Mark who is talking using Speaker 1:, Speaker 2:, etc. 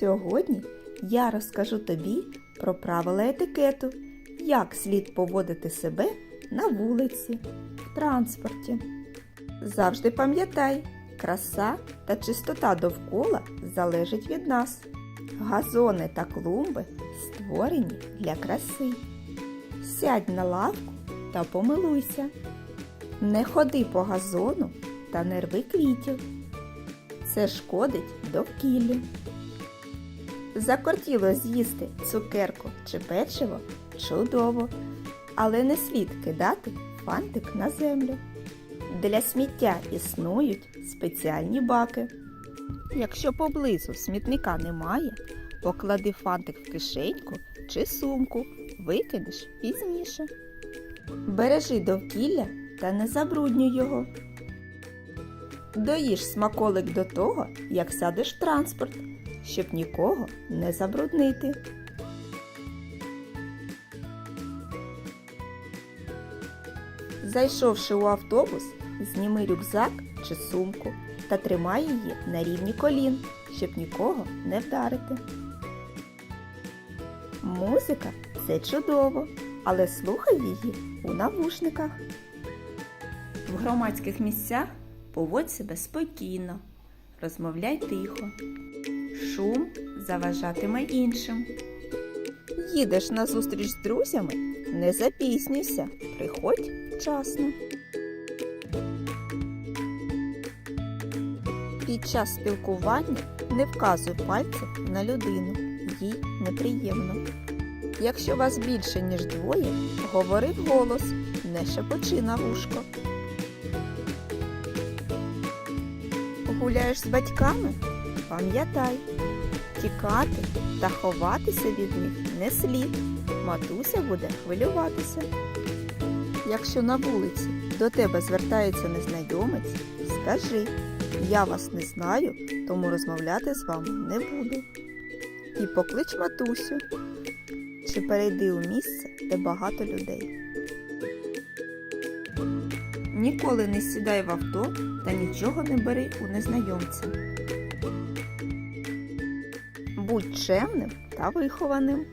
Speaker 1: Сьогодні я розкажу тобі про правила етикету, як слід поводити себе на вулиці, в транспорті. Завжди пам'ятай, краса та чистота довкола залежить від нас. Газони та клумби створені для краси. Сядь на лавку та помилуйся. Не ходи по газону та не рви квітів. Це шкодить довкіллю. Закортіло з'їсти цукерку чи печиво чудово, але не слід кидати фантик на землю. Для сміття існують спеціальні баки. Якщо поблизу смітника немає, поклади фантик в кишеньку чи сумку, викинеш пізніше. Бережи довкілля та не забруднюй його. Доїж смаколик до того, як сядеш в транспорт, щоб нікого не забруднити. Зайшовши у автобус, зніми рюкзак чи сумку та тримай її на рівні колін, щоб нікого не вдарити. Музика це чудово, але слухай її у навушниках. В громадських місцях поводь себе спокійно, розмовляй тихо. Шум заважатиме іншим. Їдеш на зустріч з друзями, не запізнюйся, приходь вчасно. Під час спілкування не вказуй пальцем на людину, їй неприємно. Якщо вас більше, ніж двоє, говори вголос, не шепочи на вушко. Гуляєш з батьками? Пам'ятай, тікати та ховатися від них не слід. Матуся буде хвилюватися. Якщо на вулиці до тебе звертається незнайомець, скажи, я вас не знаю, тому розмовляти з вами не буду. І поклич матусю, чи перейди у місце, де багато людей. Ніколи не сідай в авто та нічого не бери у незнайомця. Будь чемним та вихованим.